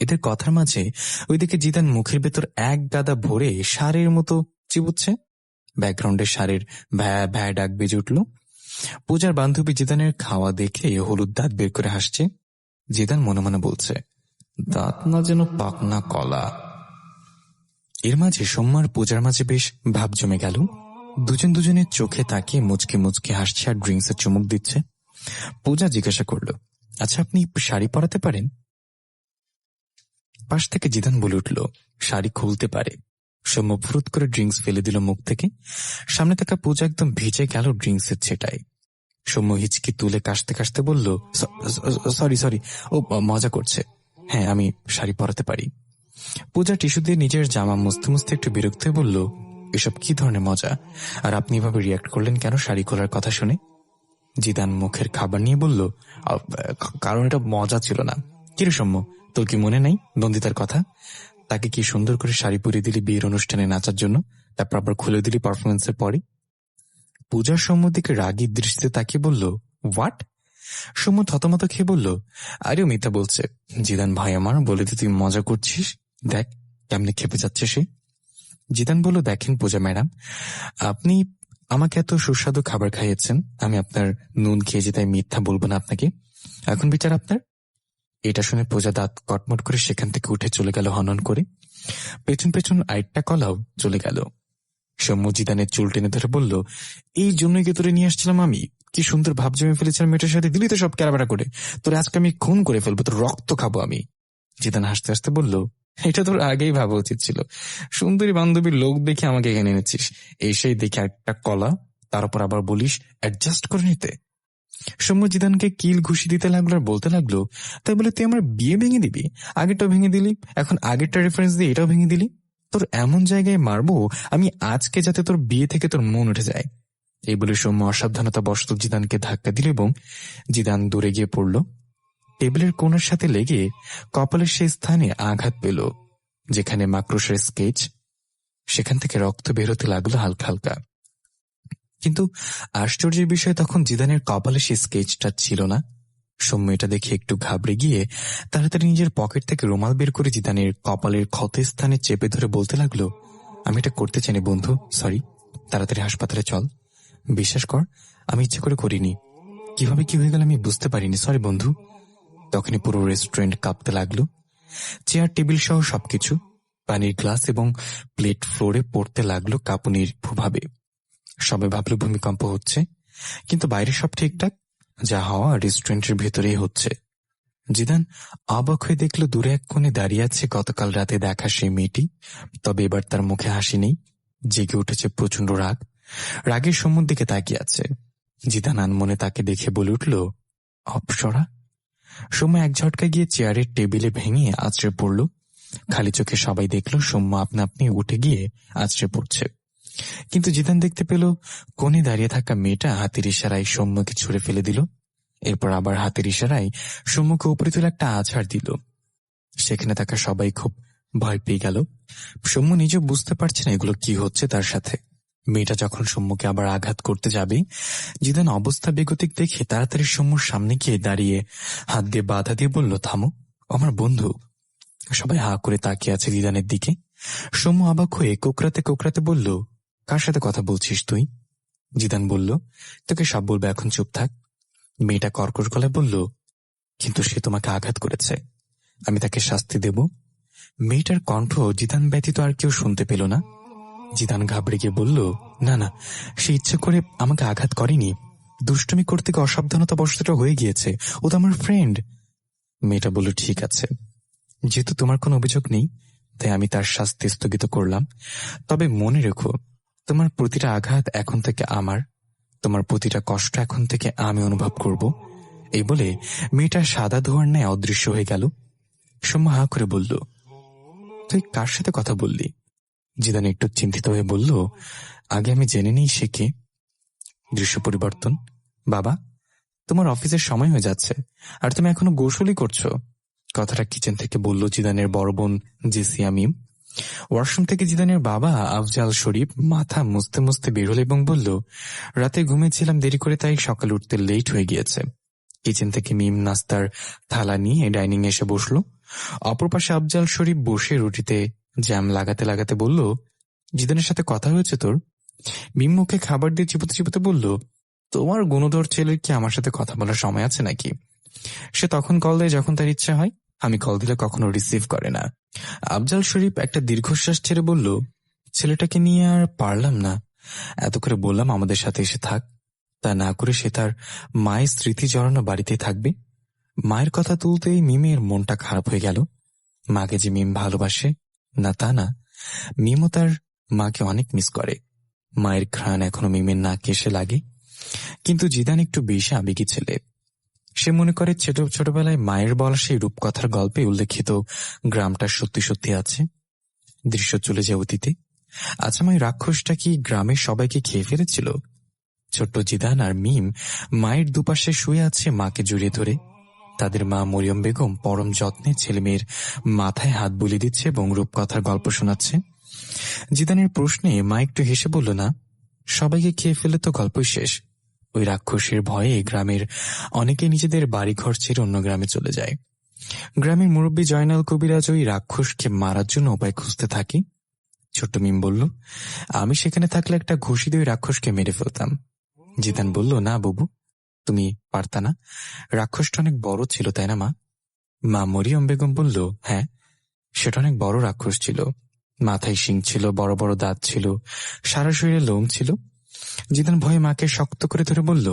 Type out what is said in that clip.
এদের কথার মাঝে ওইদিকে জিদান মুখের ভেতর এক গাদা ভরে সারের মতো চিবুচ্ছে। ব্যাকগ্রাউন্ডে সারের ভ্যা ভ্যা ডাক বেজে উঠল। পূজার বান্ধবী জিদানের খাওয়া দেখে হলুদ দাঁত বের করে হাসছে। জিদান মনে মনে বলছে, দাঁত না যেন পাকনা কলা। এর মাঝে সোমবার পূজার মাঝে বেশ ভাব জমে গেল। দুজন দুজনের চোখে তাকিয়ে মুচকে মুচকে হাসছে আর ড্রিঙ্কসের চুমুক দিচ্ছে। পূজা জিজ্ঞাসা করল আচ্ছা আপনি শাড়ি পরাতে পারেন? পাশ থেকে জিদান বলে উঠল, শাড়ি খুলতে পারে। সৌম্য ফুরুত করে ড্রিঙ্কস ফেলে দিল মুখ থেকে। সামনে থাকা পূজা একদম ভিজে গেল ড্রিঙ্কসের ছেটায়। সৌম্য হিচকি তুলে কাশতে কাশতে বলল সরি সরি, ও মজা করছে। হ্যাঁ আমি শাড়ি পরাতে পারি। পূজা টিস্যু দিয়ে নিজের জামা মুছতে মুছতে একটু বিরক্ত হয়ে বলল এসব কি ধরনের মজা? আর আপনি এভাবে রিয়াক্ট করলেন কেন? শাড়ি খোলার কথা শুনে। জিদান মুখের খাবার নিয়ে বলল কারণ এটা মজা ছিল না। কিরে সৌম্য, তোর কি মনে নাই নন্দিতার কথা? তাকে কি সুন্দর করে শাড়ি পরিয়ে দিলি বিয়ের অনুষ্ঠানে নাচার জন্য? তারপর আবার খুলে দিলি পারফরমেন্সের পরে? পূজার সৌম্য দিকে রাগী দৃষ্টিতে তাকিয়ে বলল হোয়াট সৌম্য থতমত খেয়ে বলল, আরে মিথ্যা বলছে। জিদান ভাই আমার বলে দি তুই মজা করছিস? দেখ, কেমনে খেপে যাচ্ছে সে। জিদান বলল, দেখেন পূজা ম্যাডাম, আপনি আমাকে এত সুস্বাদু খাবার খাইয়েছেন, আমি আপনার নুন খেয়েছি তাই মিথ্যা বলব না আপনাকে। এখন বিচার আপনার? এটা শুনে পূজা দাঁত কটমট করে সেখান থেকে উঠে চলে গেল হনন করে। পেছন পেছন আরেকটা কলাও চলে গেল। সৌম্য জিদানের চুল টেনে ধরে বলল, এই জন্যই কি তোরে নিয়ে আসছিলাম আমি? কি সুন্দর ভাব জমে ফেলেছিলাম মেয়েটার সাথে? দিলি তো সব ক্যারাবেটা করে। তোর আজকে আমি খুন করে ফেলব, তোর রক্ত খাব আমি। জিদান হাসতে হাসতে বলল এটা তোর আগেই ভাবা উচিত ছিল। সুন্দরী বান্ধবীর লোক দেখে আমাকে এখানে এনেছিস। এসেই দেখে একটা কলা, তার উপর আবার বলিস অ্যাডজাস্ট করে নিতে। সৌম্য জিদানকে কিল ঘুষি দিতে লাগল আর বলতে লাগল, তাই বলে তুই আমার বিয়ে ভেঙে দিবি? আগেরটা ভেঙে দিলি, এখন আগেরটা রেফারেন্স দিয়ে এটাও ভেঙে দিলি? তোর এমন জায়গায় মারবো, আমি আজকে যাতে তোর বিয়ে থেকে তোর মন উঠে যায়। এই বলে সৌম্য অসাবধানতা বশত জিদানকে ধাক্কা দিল এবং জিদান দূরে গিয়ে পড়ল। টেবিলের কোণের সাথে লেগে কপালের সেই স্থানে আঘাত পেল, যেখানে মাক্রোসের স্কেচ, সেখান থেকে রক্ত বেরোতে লাগল হালকা হালকা। কিন্তু আশ্চর্যের বিষয় তখন জিদানের কপালে সেই স্কেচটা ছিল না। সৌম্য এটা দেখে একটু ঘাবড়ে গিয়ে তাড়াতাড়ি নিজের পকেট থেকে রুমাল বের করে জিদানের কপালের ক্ষত স্থানে চেপে ধরে বলতে লাগল, আমি এটা করতে চাইনি বন্ধু, সরি, তাড়াতাড়ি হাসপাতালে চল। বিশ্বাস কর, আমি ইচ্ছে করে করিনি। কীভাবে কি হয়ে গেল আমি বুঝতে পারিনি, সরি বন্ধু। তখনই পুরো রেস্টুরেন্ট কাঁপতে লাগল। চেয়ার টেবিল সহ সবকিছু পানির গ্লাস এবং প্লেট ফ্লোরে পড়তে লাগল কাঁপুনির প্রভাবে সবে ভাবলো ভূমিকম্প হচ্ছে, কিন্তু বাইরে সব ঠিকঠাক, যা হওয়া রেস্টুরেন্টের ভেতরেই হচ্ছে। জিদান অবাক হয়ে দেখল দূরে এক কোণে দাঁড়িয়ে আছে গতকাল রাতে দেখা সেই মেয়েটি, তবে এবার তার মুখে হাসি নেই, জেগে উঠেছে প্রচণ্ড রাগ। রাগের সম্মুখ দিকে তাকিয়ে আছে। জিদান আনমনে তাকে দেখে বলে উঠল, অপসরা? সময় এক ঝটকায় গিয়ে চেয়ারের টেবিলে ভেঙে আছড়ে পড়ল। খালি চোখে সবাই দেখল সৌম্য আপনা আপনি উঠে গিয়ে আছড়ে পড়ছে। কিন্তু জিদান দেখতে পেল, কোণে দাঁড়িয়ে থাকা মেয়েটা হাতের ইশারায় সৌম্যকে ছুড়ে ফেলে দিল। এরপর আবার হাতের ইশারায় সৌম্যকে উপরে তুলে একটা আছাড় দিল। সেখানে থাকা সবাই খুব ভয় পেয়ে গেল। সৌম্য নিজেও বুঝতে পারছে না এগুলো কি হচ্ছে তার সাথে। মেয়েটা যখন সৌম্যকে আবার আঘাত করতে যাবে জিদান অবস্থা বেগতিক দেখে তাড়াতাড়ি সৌম্যর সামনে গিয়ে দাঁড়িয়ে হাত দিয়ে বাধা দিয়ে বলল, থামো, আমার বন্ধু। সবাই হা করে তাকিয়ে আছে জিদানের দিকে। সৌম্য অবাক হয়ে কোকরাতে কোকরাতে বলল, কার সাথে কথা বলছিস তুই? জিদান বলল, তোকে সব বলবে, এখন চুপ থাক। মেয়েটা কর্কশ গলায় বলল, কিন্তু সে তোমাকে আঘাত করেছে। আমি তাকে শাস্তি দেব। মেয়েটার কণ্ঠ জিদান ব্যতীত আর কেউ শুনতে পেল না। জিদান ঘাবড়ে গিয়ে বলল, না না, সে ইচ্ছে করে আমাকে আঘাত করেনি। দুষ্টুমি করতে গিয়ে অসাবধানতা বশতটা হয়ে গিয়েছে। ও তো আমার ফ্রেন্ড মেয়েটা বলল, ঠিক আছে। যেহেতু তোমার কোনো অভিযোগ নেই, তাই আমি তার শাস্তি স্থগিত করলাম। তবে মনে রেখো, তোমার প্রতিটা আঘাত এখন থেকে আমার। তোমার প্রতিটা কষ্ট এখন থেকে আমি অনুভব করব। এই বলে মেয়েটা সাদা ধোয়ার ন্যায় অদৃশ্য হয়ে গেল। সৌম্য হা করে বলল, তুই কার সাথে কথা বললি? জিদান একটু চিন্তিত হয়ে বলল, আগে আমি জেনে নিই সে কে। দৃশ্য পরিবর্তন। বাবা, তোমার অফিসের সময় হয়ে যাচ্ছে, আর তুমি এখনও গোসলই করছ। কথাটা কিচেন থেকে বলল জিদানের বড় বোন জেসিয়া মিম। ওয়াশরুম থেকে জিদানের বাবা আফজাল শরীফ মাথা মুছতে মুছতে বেরোল এবং বলল, রাতে ঘুমিয়েছিলাম দেরি করে, তাই সকাল উঠতে লেট হয়ে গিয়েছে। কিচেন থেকে মিম নাস্তার থালা নিয়ে ডাইনিং এসে বসল। অপর পাশে আফজাল শরীফ বসে রুটিতে জ্যাম লাগাতে লাগাতে বলল, জিদানের সাথে কথা হয়েছে তোর? মিম মুখে খাবার দিয়ে চিপতে চিপতে বলল, তোমার গুণধর ছেলের কি আমার সাথে কথা বলার সময় আছে নাকি? সে তখন কল দেয় যখন তার ইচ্ছা হয়। আমি কল দিলে কখনো রিসিভ করে না। আফজাল শরীফ একটা দীর্ঘশ্বাস ছেড়ে বলল, ছেলেটাকে নিয়ে আর পারলাম না। এত করে বললাম আমাদের সাথে এসে থাক। তা না করে সে তার মায়ের স্মৃতি জড়ানো বাড়িতেই থাকবে? মায়ের কথা তুলতেই মিমের মনটা খারাপ হয়ে গেল। মাকে যে মিম ভালোবাসে না তা না মিমও তার মাকে অনেক মিস করে। মায়ের ঘ্রাণ এখনও মিমের নাকে এসে লাগে। কিন্তু জিদান একটু বেশি আবেগী ছেলে। সে মনে করে ছোট, ছোটবেলায় মায়ের বলা সেই রূপকথার গল্পে উল্লেখিত গ্রামটা সত্যি সত্যি আছে। দৃশ্য চলে যায় অতীতে। আচ্ছা মায়ের রাক্ষসটা কি গ্রামের সবাইকে খেয়ে ফেলেছিল? ছোট্ট জিদান আর মিম মায়ের দুপাশে শুয়ে আছে মাকে জড়িয়ে ধরে। তাদের মা মরিয়ম বেগম পরম যত্নে ছেলে মেয়ের মাথায় হাত বুলিয়ে দিচ্ছে এবং রূপকথার গল্প শোনাচ্ছে। জিদানের প্রশ্নে মা একটু হেসে বলল, না, সবাইকে খেয়ে ফেলে তো গল্পই শেষ। ওই রাক্ষসের ভয়ে গ্রামের অনেকে নিজেদের বাড়িঘর ছেড়ে অন্য গ্রামে চলে যায়। গ্রামের মুরব্বী জয়নাল কবিরাজ ওই রাক্ষসকে মারার জন্য উপায় খুঁজতে থাকে। ছোট্ট মিম বলল, আমি সেখানে থাকলে একটা ঘুষি দিয়ে রাক্ষসকে মেরে ফেলতাম। জিদান বলল, না, বাবু তুমি পারতা না? রাক্ষসটা অনেক বড় ছিল, তাই না মা? মা মরিয়ম বেগম বলল হ্যাঁ সেটা অনেক বড় রাক্ষস ছিল। মাথায় শিং ছিল, বড় বড় দাঁত ছিল, সারা শরীরে লোম ছিল। জিদান ভয়ে মাকে শক্ত করে ধরে বলল